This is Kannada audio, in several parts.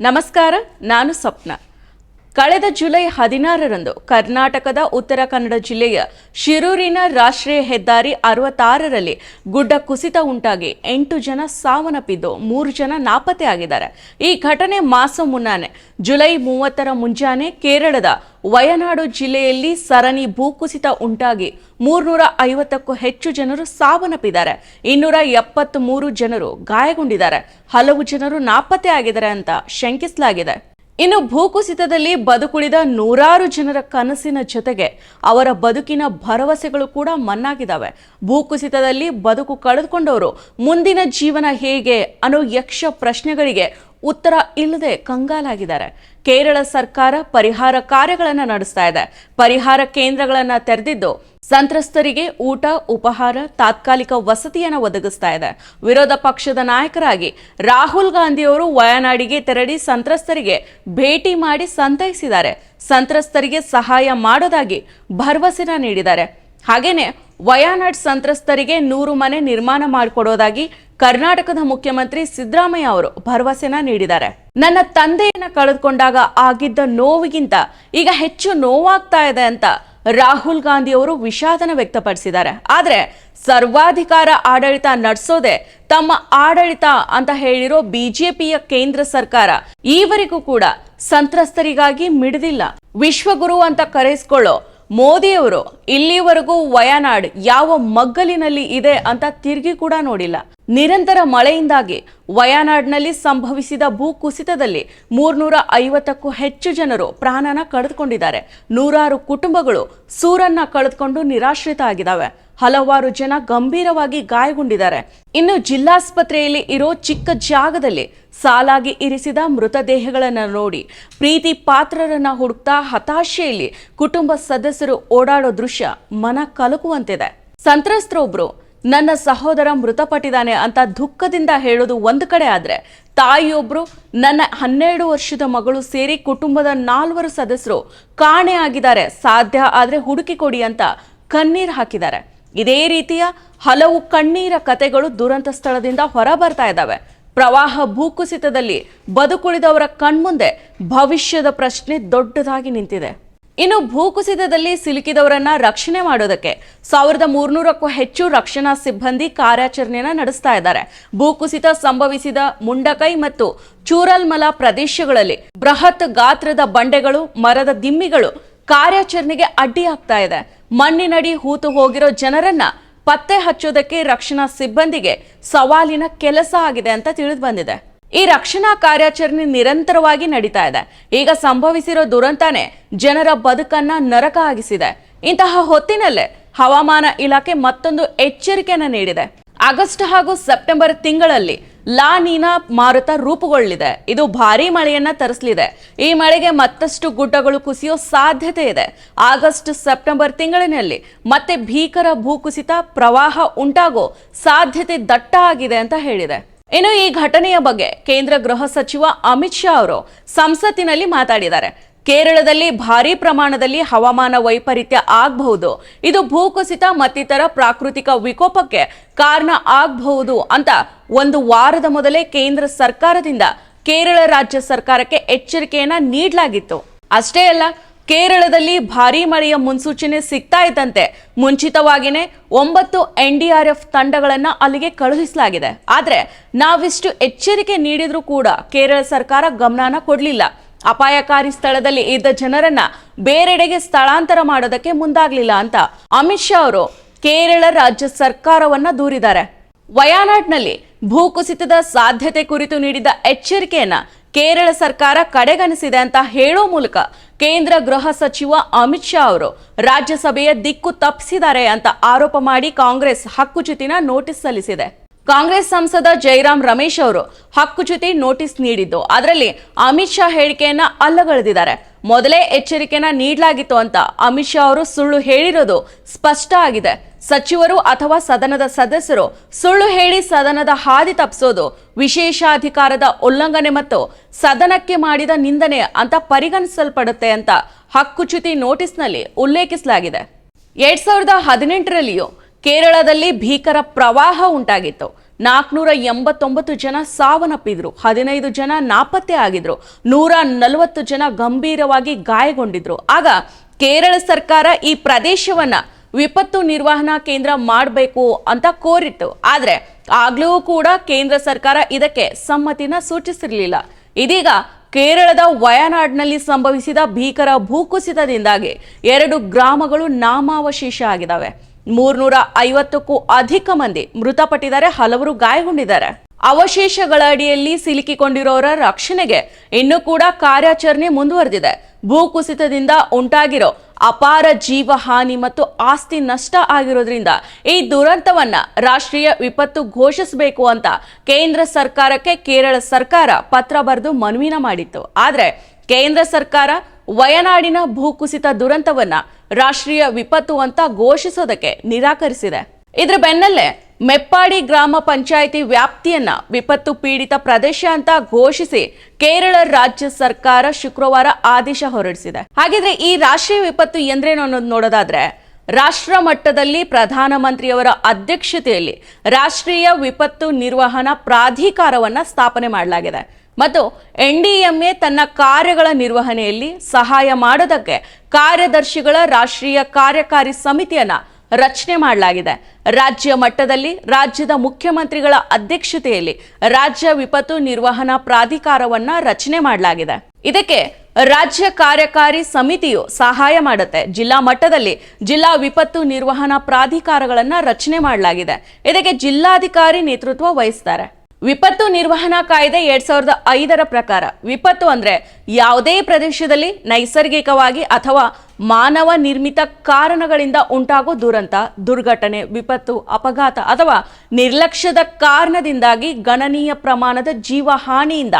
ನಮಸ್ಕಾರ ನಾನು ಸ್ವಪ್ನ ಕಳೆದ ಜುಲೈ ಹದಿನಾರರಂದು ಕರ್ನಾಟಕದ ಉತ್ತರ ಕನ್ನಡ ಜಿಲ್ಲೆಯ ಶಿರೂರಿನ ರಾಷ್ಟ್ರೀಯ ಹೆದ್ದಾರಿ ಅರವತ್ತಾರರಲ್ಲಿ ಗುಡ್ಡ ಕುಸಿತ ಉಂಟಾಗಿ ಎಂಟು ಜನ ಸಾವನ್ನಪ್ಪಿದ್ದು ಮೂರು ಜನ ನಾಪತ್ತೆ ಆಗಿದ್ದಾರೆ. ಈ ಘಟನೆ ಮಾಸ ಮುನ್ನಾನೆ, ಜುಲೈ ಮೂವತ್ತರ ಮುಂಜಾನೆ ಕೇರಳದ ವಯನಾಡು ಜಿಲ್ಲೆಯಲ್ಲಿ ಸರಣಿ ಭೂಕುಸಿತ ಉಂಟಾಗಿ ಮೂರ್ನೂರ ಐವತ್ತಕ್ಕೂ ಹೆಚ್ಚು ಜನರು ಸಾವನ್ನಪ್ಪಿದ್ದಾರೆ. ಇನ್ನೂರ ಎಪ್ಪತ್ತ್ ಮೂರು ಜನರು ಗಾಯಗೊಂಡಿದ್ದಾರೆ. ಹಲವು ಜನರು ನಾಪತ್ತೆ ಆಗಿದ್ದಾರೆ ಅಂತ ಶಂಕಿಸಲಾಗಿದೆ. ಇನ್ನು ಭೂಕುಸಿತದಲ್ಲಿ ಬದುಕುಳಿದ ನೂರಾರು ಜನರ ಕನಸಿನ ಜೊತೆಗೆ ಅವರ ಬದುಕಿನ ಭರವಸೆಗಳು ಕೂಡ ಮನ್ನಾಗಿದ್ದಾವೆ. ಭೂಕುಸಿತದಲ್ಲಿ ಬದುಕು ಕಳೆದುಕೊಂಡವರು ಮುಂದಿನ ಜೀವನ ಹೇಗೆ ಅನ್ನೋ ಯಕ್ಷ ಪ್ರಶ್ನೆಗಳಿಗೆ ಉತ್ತರ ಇಲ್ಲದೆ ಕಂಗಾಲಾಗಿದ್ದಾರೆ. ಕೇರಳ ಸರ್ಕಾರ ಪರಿಹಾರ ಕಾರ್ಯಗಳನ್ನು ನಡೆಸ್ತಾ ಇದೆ. ಪರಿಹಾರ ಕೇಂದ್ರಗಳನ್ನು ತೆರೆದಿದ್ದು ಸಂತ್ರಸ್ತರಿಗೆ ಊಟ, ಉಪಹಾರ, ತಾತ್ಕಾಲಿಕ ವಸತಿಯನ್ನು ಒದಗಿಸ್ತಾ ಇದೆ. ವಿರೋಧ ಪಕ್ಷದ ನಾಯಕರಾಗಿ ರಾಹುಲ್ ಗಾಂಧಿಯವರು ವಯನಾಡಿಗೆ ತೆರಳಿ ಸಂತ್ರಸ್ತರಿಗೆ ಭೇಟಿ ಮಾಡಿ ಸಂತೈಸಿದ್ದಾರೆ. ಸಂತ್ರಸ್ತರಿಗೆ ಸಹಾಯ ಮಾಡೋದಾಗಿ ಭರವಸೆನ ನೀಡಿದ್ದಾರೆ. ಹಾಗೇನೆ ವಯನಾಡ್ ಸಂತ್ರಸ್ತರಿಗೆ ನೂರು ಮನೆ ನಿರ್ಮಾಣ ಮಾಡಿಕೊಡೋದಾಗಿ ಕರ್ನಾಟಕದ ಮುಖ್ಯಮಂತ್ರಿ ಸಿದ್ದರಾಮಯ್ಯ ಅವರು ಭರವಸೆನ ನೀಡಿದ್ದಾರೆ. ನನ್ನ ತಂದೆಯನ್ನ ಕಳೆದುಕೊಂಡಾಗ ಆಗಿದ್ದ ನೋವಿಗಿಂತ ಈಗ ಹೆಚ್ಚು ನೋವಾಗ್ತಾ ಇದೆ ಅಂತ ರಾಹುಲ್ ಗಾಂಧಿ ಅವರು ವಿಷಾದನ ವ್ಯಕ್ತಪಡಿಸಿದ್ದಾರೆ. ಆದ್ರೆ ಸರ್ವಾಧಿಕಾರ ಆಡಳಿತ ನಡೆಸೋದೆ ತಮ್ಮ ಆಡಳಿತ ಅಂತ ಹೇಳಿರೋ ಬಿಜೆಪಿಯ ಕೇಂದ್ರ ಸರ್ಕಾರ ಈವರೆಗೂ ಕೂಡ ಸಂತ್ರಸ್ತರಿಗಾಗಿ ಮಿಡಿದಿಲ್ಲ. ವಿಶ್ವಗುರು ಅಂತ ಕರೆಸ್ಕೊಳ್ಳೋ ಮೋದಿಯವರು ಇಲ್ಲಿವರೆಗೂ ವಯನಾಡ್ ಯಾವ ಮಗ್ಗಲಿನಲ್ಲಿ ಇದೆ ಅಂತ ತಿರುಗಿ ಕೂಡ ನೋಡಿಲ್ಲ. ನಿರಂತರ ಮಳೆಯಿಂದಾಗಿ ವಯನಾಡ್ನಲ್ಲಿ ಸಂಭವಿಸಿದ ಭೂಕುಸಿತದಲ್ಲಿ ಮೂರ್ನೂರ ಐವತ್ತಕ್ಕೂ ಹೆಚ್ಚು ಜನರು ಪ್ರಾಣನ ಕಳೆದುಕೊಂಡಿದ್ದಾರೆ. ನೂರಾರು ಕುಟುಂಬಗಳು ಸೂರನ್ನ ಕಳೆದುಕೊಂಡು ನಿರಾಶ್ರಿತ ಆಗಿದ್ದಾವೆ. ಹಲವಾರು ಜನ ಗಂಭೀರವಾಗಿ ಗಾಯಗೊಂಡಿದ್ದಾರೆ. ಇನ್ನು ಜಿಲ್ಲಾಸ್ಪತ್ರೆಯಲ್ಲಿ ಇರೋ ಚಿಕ್ಕ ಜಾಗದಲ್ಲಿ ಸಾಲಾಗಿ ಇರಿಸಿದ ಮೃತದೇಹಗಳನ್ನು ನೋಡಿ ಪ್ರೀತಿ ಪಾತ್ರರನ್ನ ಹುಡುಕ್ತಾ ಹತಾಶೆಯಲ್ಲಿ ಕುಟುಂಬ ಸದಸ್ಯರು ಓಡಾಡೋ ದೃಶ್ಯ ಮನ ಕಲಕುವಂತಿದೆ. ಸಂತ್ರಸ್ತರೊಬ್ರು ನನ್ನ ಸಹೋದರ ಮೃತಪಟ್ಟಿದ್ದಾನೆ ಅಂತ ದುಃಖದಿಂದ ಹೇಳೋದು ಒಂದು ಕಡೆ ಆದರೆ ತಾಯಿಯೊಬ್ಬರು ನನ್ನ ಹನ್ನೆರಡು ವರ್ಷದ ಮಗಳು ಸೇರಿ ಕುಟುಂಬದ ನಾಲ್ವರು ಸದಸ್ಯರು ಕಾಣೆ ಆಗಿದ್ದಾರೆ. ಸಾಧ್ಯ ಆದರೆ ಹುಡುಕಿ ಕೊಡಿ ಅಂತ ಕಣ್ಣೀರು ಹಾಕಿದ್ದಾರೆ. ಇದೇ ರೀತಿಯ ಹಲವು ಕಣ್ಣೀರ ಕತೆಗಳು ದುರಂತ ಸ್ಥಳದಿಂದ ಹೊರ ಬರ್ತಾ ಇದ್ದಾವೆ. ಪ್ರವಾಹ ಭೂಕುಸಿತದಲ್ಲಿ ಬದುಕುಳಿದವರ ಕಣ್ಮುಂದೆ ಭವಿಷ್ಯದ ಪ್ರಶ್ನೆ ದೊಡ್ಡದಾಗಿ ನಿಂತಿದೆ. ಇನ್ನು ಭೂಕುಸಿತದಲ್ಲಿ ಸಿಲುಕಿದವರನ್ನ ರಕ್ಷಣೆ ಮಾಡೋದಕ್ಕೆ ಸಾವಿರದ ಮೂರ್ನೂರಕ್ಕೂ ಹೆಚ್ಚು ರಕ್ಷಣಾ ಸಿಬ್ಬಂದಿ ಕಾರ್ಯಾಚರಣೆಯನ್ನ ನಡೆಸ್ತಾ ಇದ್ದಾರೆ. ಭೂಕುಸಿತ ಸಂಭವಿಸಿದ ಮುಂಡಕೈ ಮತ್ತು ಚೂರಲ್ಮಲ ಪ್ರದೇಶಗಳಲ್ಲಿ ಬೃಹತ್ ಗಾತ್ರದ ಬಂಡೆಗಳು, ಮರದ ದಿಮ್ಮಿಗಳು ಕಾರ್ಯಾಚರಣೆಗೆ ಅಡ್ಡಿಯಾಗ್ತಾ ಇದೆ. ಮಣ್ಣಿನಡಿ ಹೂತು ಹೋಗಿರೋ ಜನರನ್ನ ಪತ್ತೆ ಹಚ್ಚೋದಕ್ಕೆ ರಕ್ಷಣಾ ಸಿಬ್ಬಂದಿಗೆ ಸವಾಲಿನ ಕೆಲಸ ಆಗಿದೆ ಅಂತ ತಿಳಿದು ಬಂದಿದೆ. ಈ ರಕ್ಷಣಾ ಕಾರ್ಯಾಚರಣೆ ನಿರಂತರವಾಗಿ ನಡೀತಾ ಇದೆ. ಈಗ ಸಂಭವಿಸಿರೋ ದುರಂತನೇ ಜನರ ಬದುಕನ್ನ ನರಕ ಆಗಿಸಿದೆ. ಇಂತಹ ಹೊತ್ತಿನಲ್ಲೇ ಹವಾಮಾನ ಇಲಾಖೆ ಮತ್ತೊಂದು ಎಚ್ಚರಿಕೆಯನ್ನು ನೀಡಿದೆ. ಆಗಸ್ಟ್ ಹಾಗೂ ಸೆಪ್ಟೆಂಬರ್ ತಿಂಗಳಲ್ಲಿ ಲಾ ನೀನಾ ಮಾರುತ ರೂಪುಗೊಳ್ಳಲಿದೆ. ಇದು ಭಾರೀ ಮಳೆಯನ್ನ ತರಿಸಲಿದೆ. ಈ ಮಳೆಗೆ ಮತ್ತಷ್ಟು ಗುಡ್ಡಗಳು ಕುಸಿಯೋ ಸಾಧ್ಯತೆ ಇದೆ. ಆಗಸ್ಟ್ ಸೆಪ್ಟೆಂಬರ್ ತಿಂಗಳಿನಲ್ಲಿ ಮತ್ತೆ ಭೀಕರ ಭೂಕುಸಿತ ಪ್ರವಾಹ ಉಂಟಾಗೋ ಸಾಧ್ಯತೆ ದಟ್ಟ ಆಗಿದೆ ಅಂತ ಹೇಳಿದೆ. ಇನ್ನು ಈ ಘಟನೆಯ ಬಗ್ಗೆ ಕೇಂದ್ರ ಗೃಹ ಸಚಿವ ಅಮಿತ್ ಶಾ ಅವರು ಸಂಸತ್ತಿನಲ್ಲಿ ಮಾತಾಡಿದ್ದಾರೆ. ಕೇರಳದಲ್ಲಿ ಭಾರೀ ಪ್ರಮಾಣದಲ್ಲಿ ಹವಾಮಾನ ವೈಪರೀತ್ಯ ಆಗಬಹುದು. ಇದು ಭೂಕುಸಿತ ಮತ್ತಿತರ ಪ್ರಾಕೃತಿಕ ವಿಕೋಪಕ್ಕೆ ಕಾರಣ ಆಗಬಹುದು ಅಂತ ಒಂದು ವಾರದ ಮೊದಲೇ ಕೇಂದ್ರ ಸರ್ಕಾರದಿಂದ ಕೇರಳ ರಾಜ್ಯ ಸರ್ಕಾರಕ್ಕೆ ಎಚ್ಚರಿಕೆಯನ್ನ ನೀಡಲಾಗಿತ್ತು. ಅಷ್ಟೇ ಅಲ್ಲ ಕೇರಳದಲ್ಲಿ ಭಾರೀ ಮಳೆಯ ಮುನ್ಸೂಚನೆ ಸಿಗ್ತಾ ಇದ್ದಂತೆ ಮುಂಚಿತವಾಗಿಯೇ ಒಂಬತ್ತು ಎನ್ಡಿಆರ್ಎಫ್ ತಂಡಗಳನ್ನು ಅಲ್ಲಿಗೆ ಕಳುಹಿಸಲಾಗಿದೆ. ಆದರೆ ನಾವಿಷ್ಟು ಎಚ್ಚರಿಕೆ ನೀಡಿದರೂ ಕೂಡ ಕೇರಳ ಸರ್ಕಾರ ಗಮನನ ಕೊಡಲಿಲ್ಲ. ಅಪಾಯಕಾರಿ ಸ್ಥಳದಲ್ಲಿ ಇದ್ದ ಜನರನ್ನ ಬೇರೆಡೆಗೆ ಸ್ಥಳಾಂತರ ಮಾಡೋದಕ್ಕೆ ಮುಂದಾಗಲಿಲ್ಲ ಅಂತ ಅಮಿತ್ ಶಾ ಅವರು ಕೇರಳ ರಾಜ್ಯ ಸರ್ಕಾರವನ್ನ ದೂರಿದ್ದಾರೆ. ವಯಾನಾಡ್ನಲ್ಲಿ ಭೂಕುಸಿತದ ಸಾಧ್ಯತೆ ಕುರಿತು ನೀಡಿದ ಎಚ್ಚರಿಕೆಯನ್ನ ಕೇರಳ ಸರ್ಕಾರ ಕಡೆಗಣಿಸಿದೆ ಅಂತ ಹೇಳೋ ಮೂಲಕ ಕೇಂದ್ರ ಗೃಹ ಸಚಿವ ಅಮಿತ್ ಶಾ ಅವರು ರಾಜ್ಯಸಭೆಯ ದಿಕ್ಕು ತಪ್ಪಿಸಿದ್ದಾರೆ ಅಂತ ಆರೋಪ ಮಾಡಿ ಕಾಂಗ್ರೆಸ್ ಹಕ್ಕುಚ್ಯುತಿನ ನೋಟಿಸ್ ಸಲ್ಲಿಸಿದೆ. ಕಾಂಗ್ರೆಸ್ ಸಂಸದ ಜೈರಾಮ್ ರಮೇಶ್ ಅವರು ಹಕ್ಕುಚ್ಯುತಿ ನೋಟಿಸ್ ನೀಡಿದ್ದು. ಅದರಲ್ಲಿ ಅಮಿತ್ ಶಾ ಹೇಳಿಕೆಯನ್ನ ಅಲ್ಲಗಳೆದಿದ್ದಾರೆ. ಮೊದಲೇ ಎಚ್ಚರಿಕೆನ ನೀಡಲಾಗಿತ್ತು ಅಂತ ಅಮಿತ್ ಶಾ ಅವರು ಸುಳ್ಳು ಹೇಳಿರೋದು ಸ್ಪಷ್ಟ ಆಗಿದೆ. ಸಚಿವರು ಅಥವಾ ಸದನದ ಸದಸ್ಯರು ಸುಳ್ಳು ಹೇಳಿ ಸದನದ ಹಾದಿ ತಪ್ಪಿಸೋದು ವಿಶೇಷಾಧಿಕಾರದ ಉಲ್ಲಂಘನೆ ಮತ್ತು ಸದನಕ್ಕೆ ಮಾಡಿದ ನಿಂದನೆ ಅಂತ ಪರಿಗಣಿಸಲ್ಪಡುತ್ತೆ ಅಂತ ಹಕ್ಕುಚ್ಯುತಿ ನೋಟಿಸ್ನಲ್ಲಿ ಉಲ್ಲೇಖಿಸಲಾಗಿದೆ. ಎರಡ್ ಸಾವಿರದ ಹದಿನೆಂಟರಲ್ಲಿಯೂ ಕೇರಳದಲ್ಲಿ ಭೀಕರ ಪ್ರವಾಹ ಉಂಟಾಗಿತ್ತು. ನಾಲ್ಕುನೂರ ಎಂಬತ್ತೊಂಬತ್ತು ಜನ ಸಾವನ್ನಪ್ಪಿದ್ರು. ಹದಿನೈದು ಜನ ನಾಪತ್ತೆ ಆಗಿದ್ರು. ನೂರ ನಲವತ್ತು ಜನ ಗಂಭೀರವಾಗಿ ಗಾಯಗೊಂಡಿದ್ರು. ಆಗ ಕೇರಳ ಸರ್ಕಾರ ಈ ಪ್ರದೇಶವನ್ನ ವಿಪತ್ತು ನಿರ್ವಹಣಾ ಕೇಂದ್ರ ಮಾಡಬೇಕು ಅಂತ ಕೋರಿತ್ತು. ಆದ್ರೆ ಆಗ್ಲೂ ಕೂಡ ಕೇಂದ್ರ ಸರ್ಕಾರ ಇದಕ್ಕೆ ಸಮ್ಮತಿನ ಸೂಚಿಸಿರಲಿಲ್ಲ. ಇದೀಗ ಕೇರಳದ ವಯನಾಡ್ನಲ್ಲಿ ಸಂಭವಿಸಿದ ಭೀಕರ ಭೂಕುಸಿತದಿಂದಾಗಿ ಎರಡು ಗ್ರಾಮಗಳು ನಾಮಾವಶೇಷ ಆಗಿದ್ದಾವೆ. ಮೂರ್ನೂರ ಐವತ್ತಕ್ಕೂ ಅಧಿಕ ಮಂದಿ ಮೃತಪಟ್ಟಿದ್ದಾರೆ, ಹಲವರು ಗಾಯಗೊಂಡಿದ್ದಾರೆ. ಅವಶೇಷಗಳ ಅಡಿಯಲ್ಲಿ ಸಿಲುಕಿಕೊಂಡಿರೋರ ರಕ್ಷಣೆಗೆ ಇನ್ನೂ ಕೂಡ ಕಾರ್ಯಾಚರಣೆ ಮುಂದುವರೆದಿದೆ. ಭೂಕುಸಿತದಿಂದ ಉಂಟಾಗಿರೋ ಅಪಾರ ಜೀವ ಹಾನಿ ಮತ್ತು ಆಸ್ತಿ ನಷ್ಟ ಆಗಿರೋದ್ರಿಂದ ಈ ದುರಂತವನ್ನ ರಾಷ್ಟ್ರೀಯ ವಿಪತ್ತು ಘೋಷಿಸಬೇಕು ಅಂತ ಕೇಂದ್ರ ಸರ್ಕಾರಕ್ಕೆ ಕೇರಳ ಸರ್ಕಾರ ಪತ್ರ ಬರೆದು ಮನವಿನ ಮಾಡಿತ್ತು. ಆದ್ರೆ ಕೇಂದ್ರ ಸರ್ಕಾರ ವಯನಾಡಿನ ಭೂಕುಸಿತ ದುರಂತವನ್ನ ರಾಷ್ಟ್ರೀಯ ವಿಪತ್ತು ಅಂತ ಘೋಷಿಸೋದಕ್ಕೆ ನಿರಾಕರಿಸಿದೆ. ಇದ್ರ ಬೆನ್ನಲ್ಲೇ ಮೆಪ್ಪಾಡಿ ಗ್ರಾಮ ಪಂಚಾಯಿತಿ ವ್ಯಾಪ್ತಿಯನ್ನ ವಿಪತ್ತು ಪೀಡಿತ ಪ್ರದೇಶ ಅಂತ ಘೋಷಿಸಿ ಕೇರಳ ರಾಜ್ಯ ಸರ್ಕಾರ ಶುಕ್ರವಾರ ಆದೇಶ ಹೊರಡಿಸಿದೆ. ಹಾಗಿದ್ರೆ ಈ ರಾಷ್ಟ್ರೀಯ ವಿಪತ್ತು ಎಂದ್ರೇನು ಅನ್ನೋದು ನೋಡೋದಾದ್ರೆ ರಾಷ್ಟ್ರ ಮಟ್ಟದಲ್ಲಿ ಪ್ರಧಾನಮಂತ್ರಿಯವರ ಅಧ್ಯಕ್ಷತೆಯಲ್ಲಿ ರಾಷ್ಟ್ರೀಯ ವಿಪತ್ತು ನಿರ್ವಹಣಾ ಪ್ರಾಧಿಕಾರವನ್ನ ಸ್ಥಾಪನೆ ಮಾಡಲಾಗಿದೆ. ಮತ್ತು ಎನ್ಡಿಎಂಎ ತನ್ನ ಕಾರ್ಯಗಳ ನಿರ್ವಹಣೆಯಲ್ಲಿ ಸಹಾಯ ಮಾಡೋದಕ್ಕೆ ಕಾರ್ಯದರ್ಶಿಗಳ ರಾಷ್ಟ್ರೀಯ ಕಾರ್ಯಕಾರಿ ಸಮಿತಿಯನ್ನು ರಚನೆ ಮಾಡಲಾಗಿದೆ. ರಾಜ್ಯ ಮಟ್ಟದಲ್ಲಿ ರಾಜ್ಯದ ಮುಖ್ಯಮಂತ್ರಿಗಳ ಅಧ್ಯಕ್ಷತೆಯಲ್ಲಿ ರಾಜ್ಯ ವಿಪತ್ತು ನಿರ್ವಹಣಾ ಪ್ರಾಧಿಕಾರವನ್ನ ರಚನೆ ಮಾಡಲಾಗಿದೆ. ಇದಕ್ಕೆ ರಾಜ್ಯ ಕಾರ್ಯಕಾರಿ ಸಮಿತಿಯು ಸಹಾಯ ಮಾಡುತ್ತೆ. ಜಿಲ್ಲಾ ಮಟ್ಟದಲ್ಲಿ ಜಿಲ್ಲಾ ವಿಪತ್ತು ನಿರ್ವಹಣಾ ಪ್ರಾಧಿಕಾರಗಳನ್ನ ರಚನೆ ಮಾಡಲಾಗಿದೆ. ಇದಕ್ಕೆ ಜಿಲ್ಲಾಧಿಕಾರಿ ನೇತೃತ್ವ ವಹಿಸ್ತಾರೆ. ವಿಪತ್ತು ನಿರ್ವಹಣಾ ಕಾಯ್ದೆ ಎರಡ್ ಸಾವಿರದ ಐದರ ಪ್ರಕಾರ. ವಿಪತ್ತು ಅಂದ್ರೆ ಯಾವುದೇ ಪ್ರದೇಶದಲ್ಲಿ ನೈಸರ್ಗಿಕವಾಗಿ ಅಥವಾ ಮಾನವ ನಿರ್ಮಿತ ಕಾರಣಗಳಿಂದ ಉಂಟಾಗೋ ದುರಂತ, ದುರ್ಘಟನೆ, ವಿಪತ್ತು, ಅಪಘಾತ ಅಥವಾ ನಿರ್ಲಕ್ಷ್ಯದ ಕಾರಣದಿಂದಾಗಿ ಗಣನೀಯ ಪ್ರಮಾಣದ ಜೀವ ಹಾನಿಯಿಂದ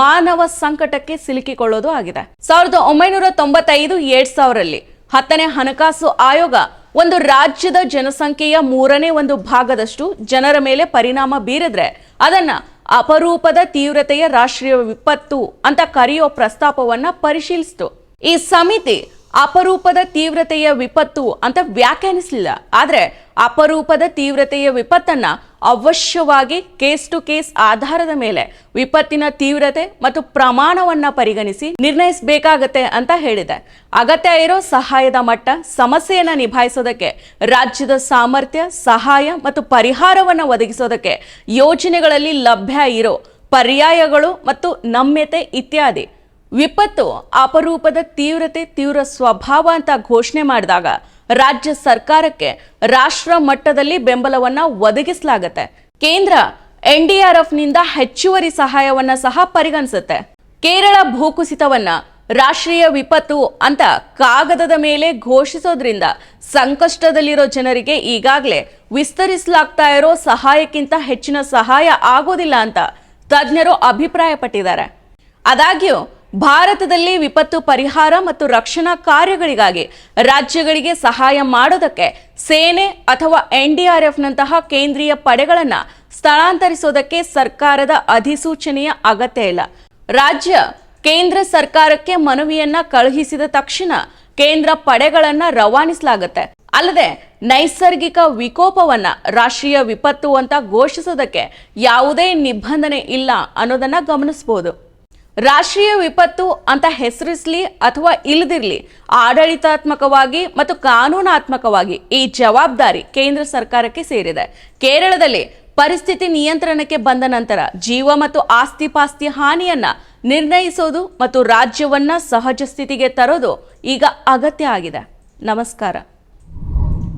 ಮಾನವ ಸಂಕಟಕ್ಕೆ ಸಿಲುಕಿಕೊಳ್ಳೋದು ಆಗಿದೆ. ಸಾವಿರದ ಒಂಬೈನೂರ ತೊಂಬತ್ತೈದು ಎರಡ್ ಸಾವಿರಲ್ಲಿ ಹತ್ತನೇ ಹಣಕಾಸು ಆಯೋಗ ಒಂದು ರಾಜ್ಯದ ಜನಸಂಖ್ಯೆಯ ಮೂರನೇ ಒಂದು ಭಾಗದಷ್ಟು ಜನರ ಮೇಲೆ ಪರಿಣಾಮ ಬೀರಿದ್ರೆ ಅದನ್ನ ಅಪರೂಪದ ತೀವ್ರತೆಯ ರಾಷ್ಟ್ರೀಯ ವಿಪತ್ತು ಅಂತ ಕರೆಯೋ ಪ್ರಸ್ತಾಪವನ್ನ ಪರಿಶೀಲಿಸಿತು. ಈ ಸಮಿತಿ ಅಪರೂಪದ ತೀವ್ರತೆಯ ವಿಪತ್ತು ಅಂತ ವ್ಯಾಖ್ಯಾನಿಸಲಿಲ್ಲ. ಆದರೆ ಅಪರೂಪದ ತೀವ್ರತೆಯ ವಿಪತ್ತನ್ನ ಅವಶ್ಯವಾಗಿ ಕೇಸ್ ಟು ಕೇಸ್ ಆಧಾರದ ಮೇಲೆ ವಿಪತ್ತಿನ ತೀವ್ರತೆ ಮತ್ತು ಪ್ರಮಾಣವನ್ನ ಪರಿಗಣಿಸಿ ನಿರ್ಣಯಿಸಬೇಕಾಗತ್ತೆ ಅಂತ ಹೇಳಿದೆ. ಅಗತ್ಯ ಇರೋ ಸಹಾಯದ ಮಟ್ಟ ಸಮಸ್ಯೆಯನ್ನ ನಿಭಾಯಿಸೋದಕ್ಕೆ, ರಾಜ್ಯದ ಸಾಮರ್ಥ್ಯ, ಸಹಾಯ ಮತ್ತು ಪರಿಹಾರವನ್ನ ಒದಗಿಸೋದಕ್ಕೆ ಯೋಜನೆಗಳಲ್ಲಿ ಲಭ್ಯ ಇರೋ ಪರ್ಯಾಯಗಳು ಮತ್ತು ನಮ್ಯತೆ ಇತ್ಯಾದಿ. ವಿಪತ್ತು ಅಪರೂಪದ ತೀವ್ರತೆ ತೀವ್ರ ಸ್ವಭಾವ ಅಂತ ಘೋಷಣೆ ಮಾಡಿದಾಗ ರಾಜ್ಯ ಸರ್ಕಾರಕ್ಕೆ ರಾಷ್ಟ್ರ ಮಟ್ಟದಲ್ಲಿ ಬೆಂಬಲವನ್ನ ಒದಗಿಸಲಾಗತ್ತೆ. ಕೇಂದ್ರ ಎನ್ಡಿಆರ್ಎಫ್ನಿಂದ ಹೆಚ್ಚುವರಿ ಸಹಾಯವನ್ನ ಸಹ ಪರಿಗಣಿಸುತ್ತೆ. ಕೇರಳ ಭೂಕುಸಿತವನ್ನ ರಾಷ್ಟ್ರೀಯ ವಿಪತ್ತು ಅಂತ ಕಾಗದದ ಮೇಲೆ ಘೋಷಿಸೋದ್ರಿಂದ ಸಂಕಷ್ಟದಲ್ಲಿರೋ ಜನರಿಗೆ ಈಗಾಗಲೇ ವಿಸ್ತರಿಸಲಾಗ್ತಾ ಇರೋ ಸಹಾಯಕ್ಕಿಂತ ಹೆಚ್ಚಿನ ಸಹಾಯ ಆಗೋದಿಲ್ಲ ಅಂತ ತಜ್ಞರು ಅಭಿಪ್ರಾಯಪಟ್ಟಿದ್ದಾರೆ. ಆದಾಗ್ಯೂ ಭಾರತದಲ್ಲಿ ವಿಪತ್ತು ಪರಿಹಾರ ಮತ್ತು ರಕ್ಷಣಾ ಕಾರ್ಯಗಳಿಗಾಗಿ ರಾಜ್ಯಗಳಿಗೆ ಸಹಾಯ ಮಾಡೋದಕ್ಕೆ ಸೇನೆ ಅಥವಾ ಎನ್ಡಿಆರ್ಎಫ್ನಂತಹ ಕೇಂದ್ರೀಯ ಪಡೆಗಳನ್ನು ಸ್ಥಳಾಂತರಿಸೋದಕ್ಕೆ ಸರ್ಕಾರದ ಅಧಿಸೂಚನೆಯ ಅಗತ್ಯ ಇಲ್ಲ. ರಾಜ್ಯ ಕೇಂದ್ರ ಸರ್ಕಾರಕ್ಕೆ ಮನವಿಯನ್ನ ಕಳುಹಿಸಿದ ತಕ್ಷಣ ಕೇಂದ್ರ ಪಡೆಗಳನ್ನು ರವಾನಿಸಲಾಗುತ್ತೆ. ಅಲ್ಲದೆ ನೈಸರ್ಗಿಕ ವಿಕೋಪವನ್ನ ರಾಷ್ಟ್ರೀಯ ವಿಪತ್ತು ಅಂತ ಘೋಷಿಸೋದಕ್ಕೆ ಯಾವುದೇ ನಿಬಂಧನೆ ಇಲ್ಲ ಅನ್ನೋದನ್ನ ಗಮನಿಸಬಹುದು ರಾಷ್ಟ್ರೀಯ ವಿಪತ್ತು ಅಂತ ಹೆಸರಿಸಲಿ ಅಥವಾ ಇಲ್ಲದಿರಲಿ ಆಡಳಿತಾತ್ಮಕವಾಗಿ ಮತ್ತು ಕಾನೂನಾತ್ಮಕವಾಗಿ ಈ ಜವಾಬ್ದಾರಿ ಕೇಂದ್ರ ಸರ್ಕಾರಕ್ಕೆ ಸೇರಿದೆ. ಕೇರಳದಲ್ಲಿ ಪರಿಸ್ಥಿತಿ ನಿಯಂತ್ರಣಕ್ಕೆ ಬಂದ ನಂತರ ಜೀವ ಮತ್ತು ಆಸ್ತಿ ಪಾಸ್ತಿ ಹಾನಿಯನ್ನ ನಿರ್ಣಯಿಸೋದು ಮತ್ತು ರಾಜ್ಯವನ್ನ ಸಹಜ ಸ್ಥಿತಿಗೆ ತರೋದು ಈಗ ಅಗತ್ಯ ಆಗಿದೆ. ನಮಸ್ಕಾರ.